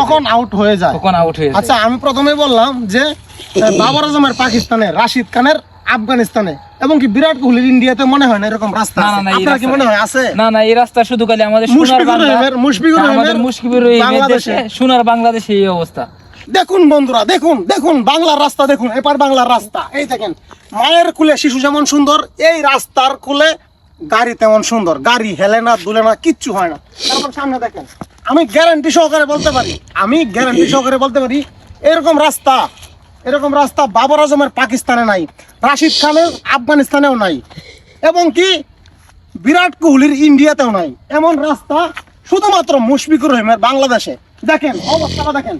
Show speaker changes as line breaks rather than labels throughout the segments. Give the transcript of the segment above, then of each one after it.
কখন আউট হয়ে যায়?
তখন আউট হয়ে
আচ্ছা আমি প্রথমে বললাম যে বাবর আজমের পাকিস্তানে রাশিদ খানের আফগানিস্তানে এবং কি বিরাট কোহলির ইন্ডিয়াতে মনে হয় না এরকম রাস্তা
না, না,
আপনার কি মনে হয় আছে?
না না এই রাস্তা শুধু খালি আমাদের সোনার বাংলা
মুশফিকুর
আমাদের
রহিমের
মুশফিকুর রহিমের
বাংলাদেশে।
দেশে সোনার বাংলাদেশে এই অবস্থা।
দেখুন বন্ধুরা দেখুন দেখুন বাংলার রাস্তা দেখুন এপার বাংলার রাস্তা। এই দেখেন মায়ের কুলে শিশু যেমন সুন্দর এই রাস্তার কুলে গাড়ি তেমন সুন্দর। গাড়ি হেলে না দুলে না কিচ্ছু হয় না। তারপর সামনে দেখেন আমি গ্যারান্টি সহকারে বলতে পারি আমি গ্যারান্টি সহকারে বলতে পারি এরকম রাস্তা এরকম রাস্তা বাবর আজমের পাকিস্তানে নাই রাশিদ খানের আফগানিস্তানেও নাই এবং কি বিরাট কোহলির ইন্ডিয়াতেও নাই। এমন রাস্তা শুধুমাত্র মুশফিকুর রহিমের বাংলাদেশে। দেখেন অবস্থাটা দেখেন।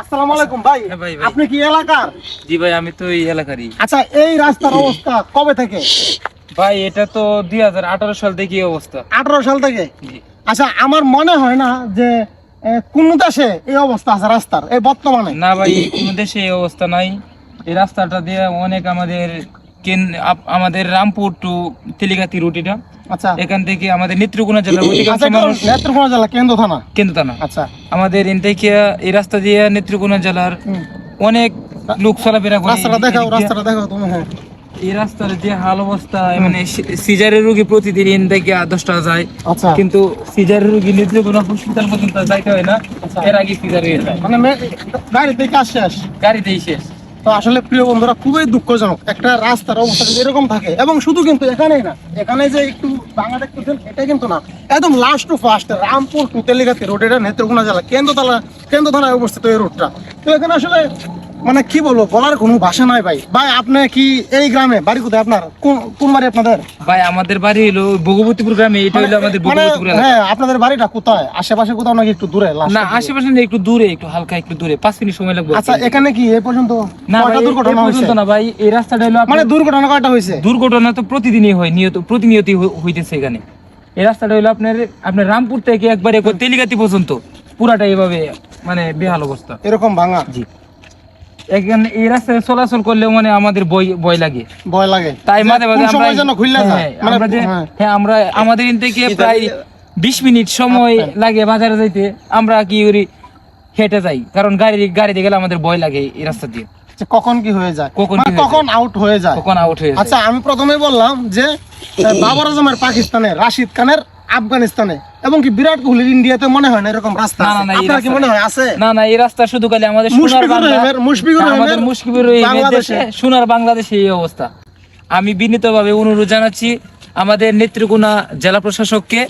আসসালামু আলাইকুম ভাই।
হ্যাঁ।
আপনি কি এলাকার?
জি ভাই আমি তো এই এলাকারই।
আচ্ছা এই রাস্তার অবস্থা কবে থেকে?
ভাই এটা তো দুই হাজার আঠারো সাল থেকে এই অবস্থা।
আঠারো সাল থেকে?
জি।
আচ্ছা আমার মনে হয় না যে কোন দেশে এই অবস্থা আছে রাস্তার এই বর্তমানে?
না ভাই কোনো দেশে এই অবস্থা নাই। এই রাস্তাটা দিয়ে অনেক আমাদের আমাদের রামপুর টু তেলিগাতি রুটিটা
আচ্ছা।
এখান থেকে আমাদের নেত্রকোনা জেলার অধিকাংশ
আচ্ছা নেত্রকোনা জেলা কেন্দ্র থানা?
কেন্দ্র থানা।
আচ্ছা।
আমাদের এন থেকে এই রাস্তা দিয়ে নেত্রকোনা জেলার অনেক লোক চলাফেরা করে।
রাস্তাটা দেখাও রাস্তাটা দেখাও তুমি হ্যাঁ।
এই রাস্তার যে হাল অবস্থা মানে সিজারের রোগী প্রতিদিন থেকে দশটা যায়।
আচ্ছা।
কিন্তু সিজারের রোগী নেত্রকোনা হসপিটাল পর্যন্ত যাইতে হয় না এর আগে সিজার যায়।
মানে মে- গাড়িতে কাজ শেষ?
গাড়িতেই শেষ।
তো আসলে প্রিয় বন্ধুরা খুবই দুঃখজনক একটা রাস্তার অবস্থা যদি এরকম থাকে এবং শুধু কিন্তু এখানেই না এখানে যে একটু বাংলা দেখতেছেন এটা কিন্তু না। একদম last to first Rampur to Teligati road এটা নেত্রকোনা জেলা কেন্দ্রতলা কেন্দ্র থানায় অবস্থিত এই রোডটা তো এখানে আসলে মানে কি বলব বলার কোনো ভাষা নাই ভাই। ভাই আপনি কি এই গ্রামে বাড়ি কোথায় আপনার? কোন বাড়ি আপনাদের?
ভাই আমাদের বাড়ি হলো ভগবতীপুর গ্রামে এটা হলো আমাদের
মানে
ভগবতীপুর
হ্যাঁ আপনাদের বাড়িটা কোথায়? আশেপাশে কোথাও নাকি একটু দূরে
না আশেপাশে না একটু দূরে একটু হালকা একটু দূরে পাঁচ মিনিট সময় লাগবে।
আচ্ছা এখানে কি এই পর্যন্ত?
না
কয়টা দুর্ঘটনা হয়েছে?
না ভাই এই রাস্তাটা হলো
মানে
মানে
দুর্ঘটনা কয়টা হয়েছে?
দুর্ঘটনা তো প্রতিদিনই হয় নিয়ত প্রতিনিয়তই হইতেছে এখানে। এই রাস্তাটা হলো আপনার আপনার রামপুর থেকে একবারে একবার তেলিগাতি পর্যন্ত। পুরাটা এভাবে মানে বেহাল অবস্থা।
এরকম ভাঙা?
জি। এখানে এই রাস্তায় চলাচল করলেও মানে আমাদের বই ভয় লাগে।
ভয় লাগে।
তাই মাঝে মাঝে আমরা
সময় যেন খুললে যায়।
হ্যাঁ,
মানে
আমরা যে
হ্যাঁ।
হ্যাঁ আমরা আমাদের থেকে প্রায় বিশ মিনিট সময়
আচ্ছা।
লাগে বাজারে যাইতে। আমরা কি করি হেঁটে যাই। কারণ গাড়ি গাড়িতে গেলে আমাদের ভয় লাগে এই রাস্তা দিয়ে।
কখন কি হয়ে যায়।
কখন
মানে
কি
কখন আউট হয়ে যায়।
কখন আউট হয়ে যায়।
আচ্ছা আমি প্রথমে বললাম যে বাবর আজমের পাকিস্তানে রাশিদ খানের আফগানিস্তানে। এবং কি বিরাট কোহলির ইন্ডিয়াতে মনে হয় না এরকম রাস্তা
না, না,
আপনার কি মনে হয় আছে?
না না এই রাস্তা শুধু খালি আমাদের সোনার বাংলা
মুশফিকুর
আমাদের
রহিমের
মুশফিকুর রহিমের
বাংলাদেশে।
দেশে সোনার বাংলাদেশে এই অবস্থা। আমি বিনীতভাবে অনুরোধ জানাচ্ছি আমাদের নেত্রকোনা জেলা প্রশাসককে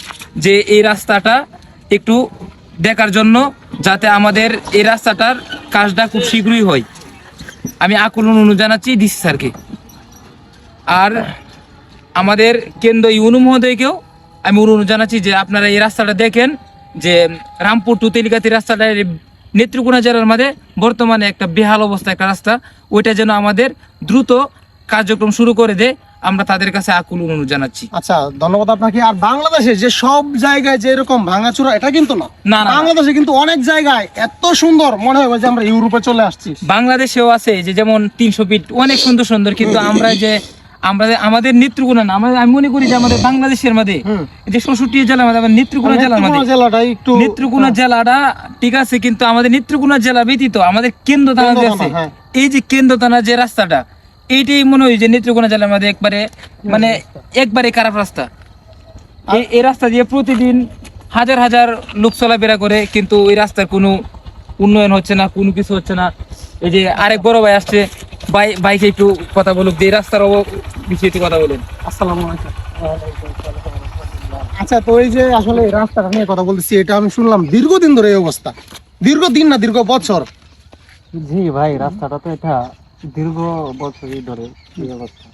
যে এই রাস্তাটা একটু দেখার জন্য যাতে আমাদের এই রাস্তাটার কাজটা খুব শীঘ্রই হয়। আমি আকুল অনুরোধ জানাচ্ছি ডিসি স্যারকে। আর আমাদের কেন্দ্র ইউনু মহোদয়কেও আমি অনুরোধ জানাচ্ছি যে আপনারা এই রাস্তাটা দেখেন যে রামপুর টু তেলিকাতি রাস্তাটা নেত্রকোনা জেলার মধ্যে বর্তমানে একটা বেহাল অবস্থা একটা রাস্তা। ওইটা যেন আমাদের দ্রুত কার্যক্রম শুরু করে দেয় আমরা তাদের কাছে আকুল অনুরোধ জানাচ্ছি।
আচ্ছা ধন্যবাদ আপনাকে। আর বাংলাদেশে যে সব জায়গায় যে এরকম ভাঙাচুরা এটা কিন্তু না।
না, না, না।
বাংলাদেশে কিন্তু অনেক জায়গায় এত সুন্দর মনে হয় যে আমরা ইউরোপে চলে আসছি।
বাংলাদেশেও আছে যে যেমন তিনশো ফিট অনেক সুন্দর সুন্দর কিন্তু আমরা যে আমরা যে- আমাদের নেত্রকোনা না আমি মনে করি যে আমাদের বাংলাদেশের মধ্যে যে মধ্যে আমাদের নেত্রকোনা জেলার মধ্যে
জেলাটা একটু
নেত্রকোনা জেলাটা ঠিক আছে কিন্তু আমাদের নেত্রকোনা জেলা ব্যতীত আমাদের কেন্দ্র থানা যে আছে
হ্যাঁ।
এই যে কেন্দ্র থানা যে রাস্তাটা এইটাই মনে হয় যে নেত্রকোনা জেলার মধ্যে একবারে মানে একবারে খারাপ রাস্তা। এই এই রাস্তা দিয়ে প্রতিদিন হাজার হাজার লোক চলাফেরা করে কিন্তু এই রাস্তার কোনো উন্নয়ন হচ্ছে না কোনো কিছু হচ্ছে না। এই যে আরেক বড় ভাই আসছে ভাই ভাইকে একটু কথা বলুক যে রাস্তার বিষয়ে একটু কথা বলেন
আসসালামু আলাইকুম। আচ্ছা তো এই যে আসলে রাস্তাটা নিয়ে কথা বলতেছি এটা আমি শুনলাম দীর্ঘদিন ধরে এই অবস্থা। দীর্ঘদিন না দীর্ঘ বছর?
জি ভাই রাস্তাটা তো এটা দীর্ঘ বছরই ধরে এই অবস্থা।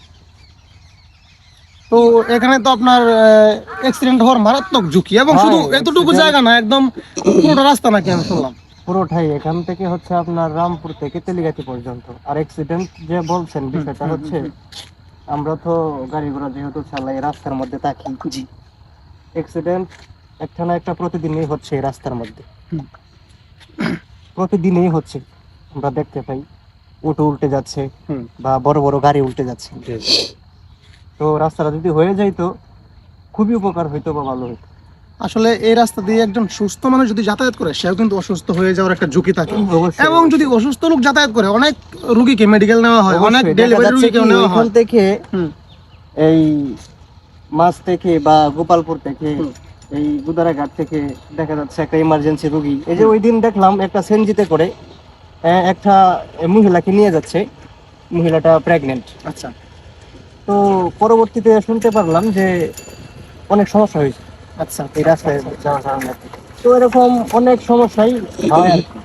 তো এখানে তো আপনার অ্যাক্সিডেন্ট হওয়ার মারাত্মক ঝুঁকি এবং শুধু
হ্যাঁ,
এতটুকু জায়গা না একদম পুরোটা রাস্তা নাকি আমি শুনলাম।
পুরোটাই এখান থেকে হচ্ছে আপনার রামপুর থেকে তেলিগাতি পর্যন্ত। আর অ্যাক্সিডেন্ট যে বলছেন বিষয়টা হচ্ছে আমরা তো গাড়ি ঘোড়া যেহেতু চালাই রাস্তার মধ্যে থাকি। অ্যাক্সিডেন্ট একটা না একটা প্রতিদিনই হচ্ছে এই রাস্তার মধ্যে। প্রতিদিনই হচ্ছে। আমরা দেখতে পাই উটো উল্টে যাচ্ছে বা বড় বড় গাড়ি উল্টে যাচ্ছে। তো রাস্তাটা যদি হয়ে যাইতো খুবই উপকার হইতো বা ভালো হইতো।
আসলে এই রাস্তা দিয়ে একজন সুস্থ মানুষ যদি যাতায়াত করে সেও কিন্তু অসুস্থ হয়ে যাওয়ার একটা ঝুঁকি থাকে। এবং যদি অসুস্থ লোক যাতায়াত করে অনেক রুগীকে মেডিকেল নেওয়া হয় অনেক ডেলিভারি
যাচ্ছে
রুগীকেও
কি
নেওয়া হয়।
থেকে এই মাছ থেকে বা গোপালপুর থেকে। এই গুদারাঘাট থেকে দেখা যাচ্ছে একটা ইমার্জেন্সি রুগী। এই যে ওই দিন দেখলাম একটা সেনজিতে করে একটা মহিলাকে নিয়ে যাচ্ছে। মহিলাটা প্রেগনেন্ট
আচ্ছা।
তো পরবর্তীতে শুনতে পারলাম যে অনেক সমস্যা হয়েছে।
আচ্ছা
এই রাস্তায় যাওয়ার কারণে তো এরকম অনেক সমস্যাই হয় আর কি।